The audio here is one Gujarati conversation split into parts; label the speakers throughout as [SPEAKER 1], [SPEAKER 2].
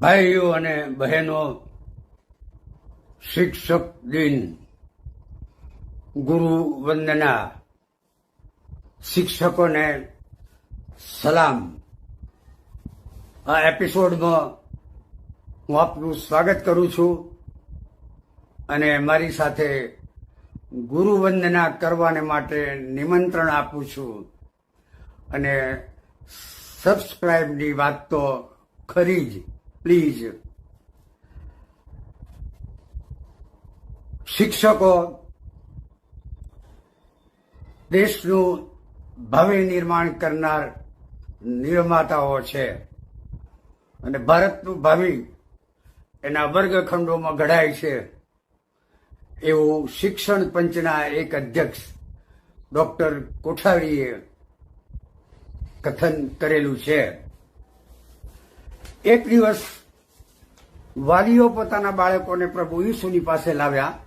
[SPEAKER 1] ભાઈઓ અને બહેનો, શિક્ષક દિન, ગુરુ વંદના, શિક્ષકોને સલામ. આ એપિસોડમાં હું આપનું સ્વાગત કરું છું અને મારી સાથે ગુરુ વંદના કરવાને માટે નિમંત્રણ આપું છું. અને સબસ્ક્રાઇબની વાત તો ખરી જ. પ્લીઝ. શિક્ષકો, દેશનું ભાવિ નિર્માણ કરનાર નિર્માતાઓ છે. અને ભારતનું ભાવિ એના વર્ગખંડોમાં ઘડાય છે. એવું શિક્ષણ પંચના એક અધ્યક્ષ ડોક્ટર કોઠારીએ કથન કરેલું છે. એક દિવસ વાલીઓ પોતાના બાળકોને પ્રભુ ઈસુની પાસે લાવ્યા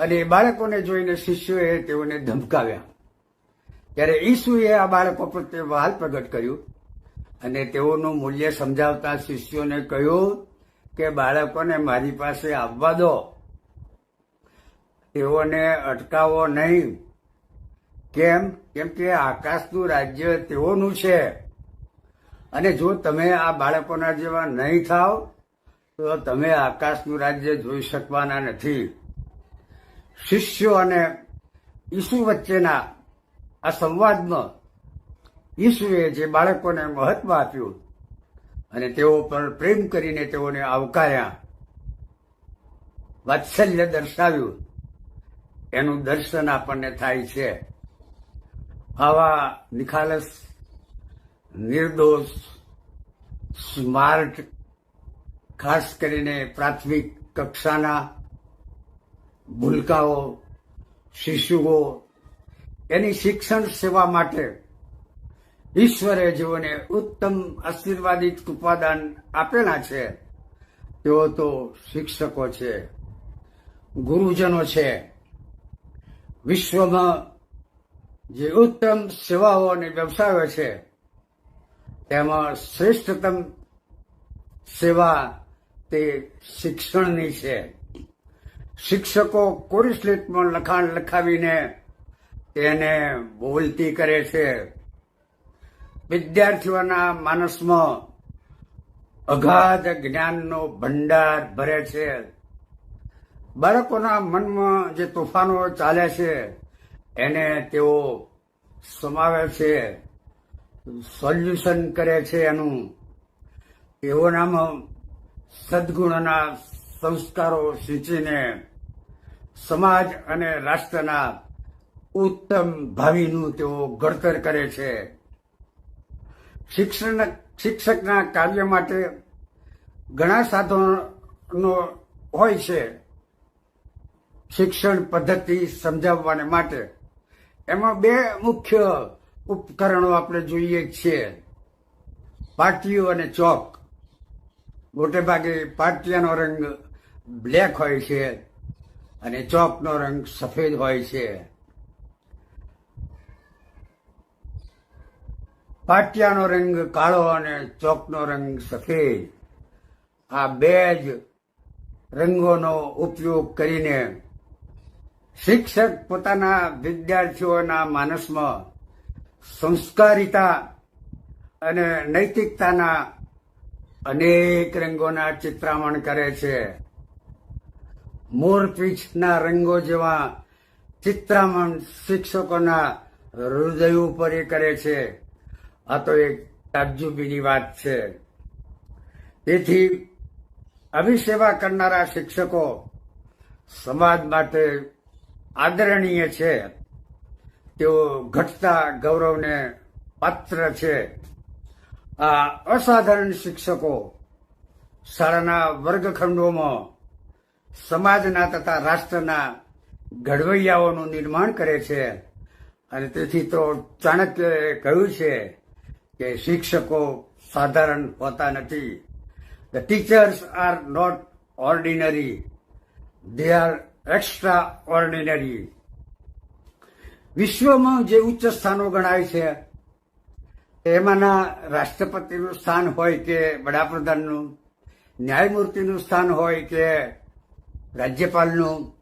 [SPEAKER 1] અને એ બાળકોને જોઈને શિષ્યોએ તેઓને ધમકાવ્યા. ત્યારે ઈસુએ આ બાળકો પ્રત્યે વહાલ પ્રગટ કર્યું અને તેઓનું મૂલ્ય સમજાવતા શિષ્યોને કહ્યું કે, બાળકોને મારી પાસે આવવા દો. તેઓને અટકાવો નહીં. કેમ? કેમ કે આકાશનું રાજ્ય તેઓનું છે. અને જો તમે આ બાળકોના જેવા નહીં થાવ તો તમે આકાશનું રાજ્ય જોઈ શકવાના નથી. શિષ્યો અને ઈસુ વચ્ચેના આ સંવાદમાં ઈસુએ જે બાળકોને મહત્વ આપ્યું અને તેઓ પર પ્રેમ કરીને તેઓને આવકાર્યા, વાત્સલ્ય દર્શાવ્યું. એનું દર્શન આપણને થાય છે. આવા નિખાલસ, નિર્દોષ, સ્માર્ટ ખાસ કરીને પ્રાથમિક કક્ષાના ભૂલકાઓ, શિશુઓ, એની શિક્ષણ સેવા માટે ઈશ્વરે જેઓને ઉત્તમ આશીર્વાદિત ઉપાદાન આપેલા છે, તેઓ તો શિક્ષકો છે, ગુરુજનો છે. વિશ્વમાં જે ઉત્તમ સેવાઓ અને વ્યવસાયો છે, તેમાં શ્રેષ્ઠતમ સેવા તે શિક્ષણની છે. શિક્ષકો કોરી સ્લેટમાં લખાણ લખાવીને તેને બોલતી કરે છે. વિદ્યાર્થીઓના માનસમાં અગાધ જ્ઞાનનો ભંડાર ભરે છે. બાળકોના મનમાં જે તોફાનો ચાલે છે, એને તેઓ સમાવે છે, સોલ્યુશન કરે છે એનું. તેઓનામાં સદગુણના સંસ્કારો સિંચીને સમાજ અને રાષ્ટ્રના ઉત્તમ ભાવિનું તેઓ ઘડતર કરે છે. શિક્ષણ શિક્ષકના કાર્ય માટે ઘણા સાધનો હોય છે. શિક્ષણ પદ્ધતિ સમજાવવાને માટે. એમાં બે મુખ્ય ઉપકરણો આપણે જોઈએ છીએ. પાટીઓ અને ચોક. મોટે ભાગે પાટિયાનો રંગ બ્લેક હોય છે અને ચોકનો રંગ સફેદ હોય છે. પાટિયાનો રંગ કાળો અને ચોકનો રંગ સફેદ. આ બે જ રંગોનો ઉપયોગ કરીને શિક્ષક પોતાના વિદ્યાર્થીઓના માનસમાં સંસ્કારિતા અને નૈતિકતાના અનેક રંગોના ચિત્રામણ કરે છે. મોરપીંછના રંગો જેવા ચિત્રામણ શિક્ષકોના હૃદય ઉપર એ કરે છે. આ તો એક તાજુબીની વાત છે. તેથી આવી સેવા કરનારા શિક્ષકો સમાજ માટે આદરણીય છે. તેઓ ઘટતા ગૌરવને પાત્ર છે. આ અસાધારણ શિક્ષકો શાળાના વર્ગખંડોમાં સમાજના તથા રાષ્ટ્રના ઘડવૈયાઓનું નિર્માણ કરે છે. અને તેથી તો ચાણક્યએ કહ્યું છે કે શિક્ષકો સાધારણ હોતા નથી. The teachers are not ordinary they are extraordinary વિશ્વમાં જે ઉચ્ચ સ્થાનો ગણાય છે એમાંના રાષ્ટ્રપતિનું સ્થાન હોય કે વડાપ્રધાનનું, ન્યાયમૂર્તિનું સ્થાન હોય કે રાજ્યપાલનું,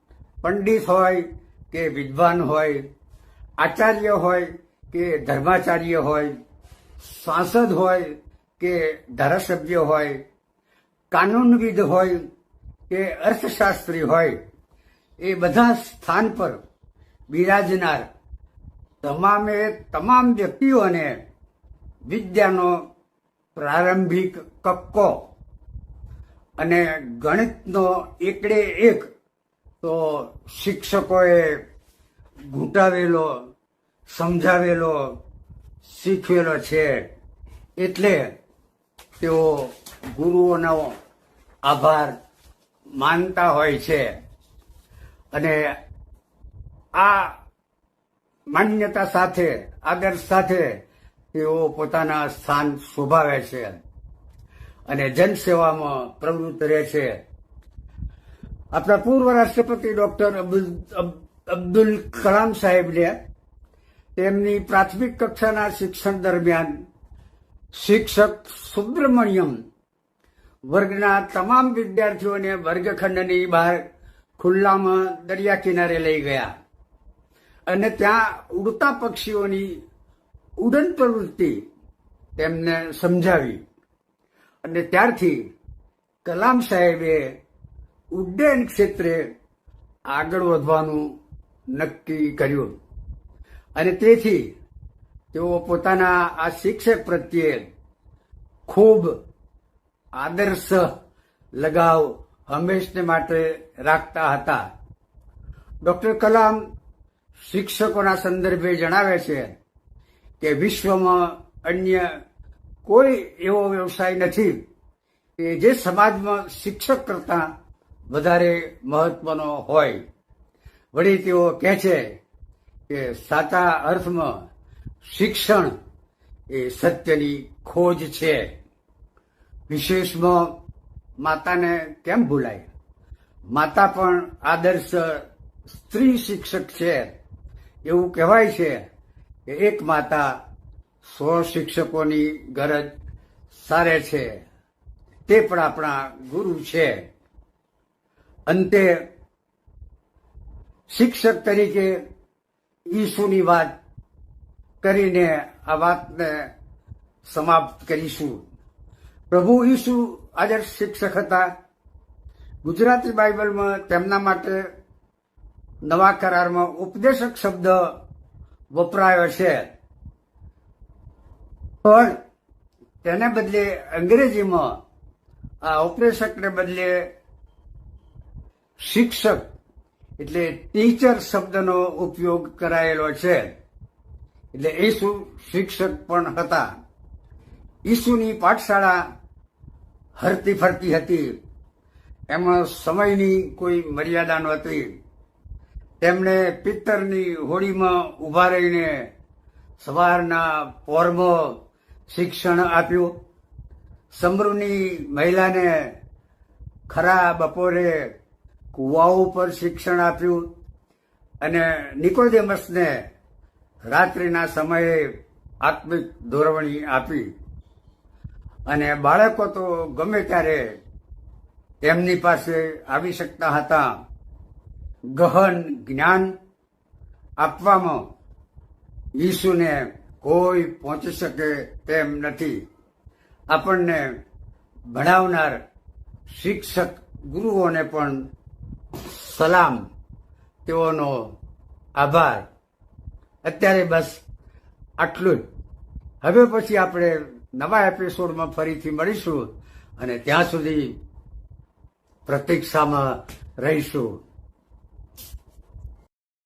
[SPEAKER 1] પંડિત હોય કે વિદ્વાન હોય, આચાર્ય હોય કે ધર્માચાર્ય હોય, સાંસદ હોય કે ધારાસભ્ય હોય, કાનૂનવિદ હોય કે અર્થશાસ્ત્રી હોય, એ બધા સ્થાન પર બિરાજનાર તમામે તમામ વ્યક્તિઓને વિદ્યાનો પ્રારંભિક કક્કો અને ગણિતનો એકડે એક, તો શિક્ષકોએ ઘૂંટાવેલો, સમજાવેલો, શીખવેલો છે એટલે તેઓ ગુરુઓનો આભાર માનતા હોય છે. અને આ માન્યતા સાથે આદર્શ સાથે તેઓ પોતાના સ્થાન શોભાવે છે અને જનસેવામાં પ્રવૃત્ત રહે છે. આપણા પૂર્વ રાષ્ટ્રપતિ ડોક્ટર અબ્દુલ કલામ સાહેબને તેમની પ્રાથમિક કક્ષાના શિક્ષણ દરમિયાન શિક્ષક સુબ્રમણ્યમ વર્ગના તમામ વિદ્યાર્થીઓને વર્ગખંડની બહાર ખુલ્લામાં દરિયા કિનારે લઈ ગયા અને ત્યાં ઉડતા પક્ષીઓની ઉડન પ્રવૃત્તિ તેમને સમજાવી. અને ત્યારથી કલામ સાહેબે ઉડ્ડયન ક્ષેત્રે આગળ વધવાનું નક્કી કર્યું. અને તેથી તેઓ પોતાના આ શિક્ષક પ્રત્યે ખૂબ આદર્શ લગાવ હંમેશને માટે રાખતા હતા. ડોક્ટર કલામ શિક્ષકોના સંદર્ભે જણાવે છે કે વિશ્વમાં અન્ય કોઈ એવો વ્યવસાય નથી કે જે સમાજમાં શિક્ષક કરતાં વધારે મહત્વનો હોય. વળી તેઓ કહે છે કે સાચા અર્થમાં શિક્ષણ એ સત્યની ખોજ છે. વિશેષમાં માતાને કેમ ભૂલાય? માતા પણ આદર્શ સ્ત્રી શિક્ષક છે. એવું કહેવાય છે એક માતા સો શિક્ષકોની ગરજ સારે છે. તે પણ આપણા ગુરુ છે. અંતે શિક્ષક તરીકે ઈસુની વાત કરીને આ વાતને સમાપ્ત કરીશું. પ્રભુ ઈસુ આદર્શ શિક્ષક હતા. ગુજરાતી બાઇબલમાં તેમના માટે નવા કરારમાં ઉપદેશક શબ્દ વપરાયો છે. પણ તેને બદલે અંગ્રેજીમાં આ ઉપદેશકને બદલે શિક્ષક એટલે ટીચર શબ્દનો ઉપયોગ કરાયેલો છે. એટલે ઈસુ શિક્ષક પણ હતા. ઈસુની પાઠશાળા હરતી ફરતી હતી. એમાં સમયની કોઈ મર્યાદા નહોતી. તેમણે પિત્તરની હોળીમાં ઊભા રહીને સવારના પોરમાં શિક્ષણ આપ્યું. સમૃની મહિલાને ખરા બપોરે કુવાઓ પર શિક્ષણ આપ્યું અને નિકોદેમસને રાત્રિના સમયે આત્મિક ધોરવણી આપી. અને બાળકો તો ગમે ત્યારે તેમની પાસે આવી શકતા હતા. ગહન જ્ઞાન આપવામાં ઈસુને કોઈ પહોંચી શકે તેમ નથી. આપણને ભણાવનાર શિક્ષક ગુરુઓને પણ સલામ, તેઓનો આભાર. અત્યારે બસ આટલું જ. હવે પછી આપણે નવા એપિસોડમાં ફરીથી મળીશું અને ત્યાં સુધી પ્રતીક્ષામાં રહીશું.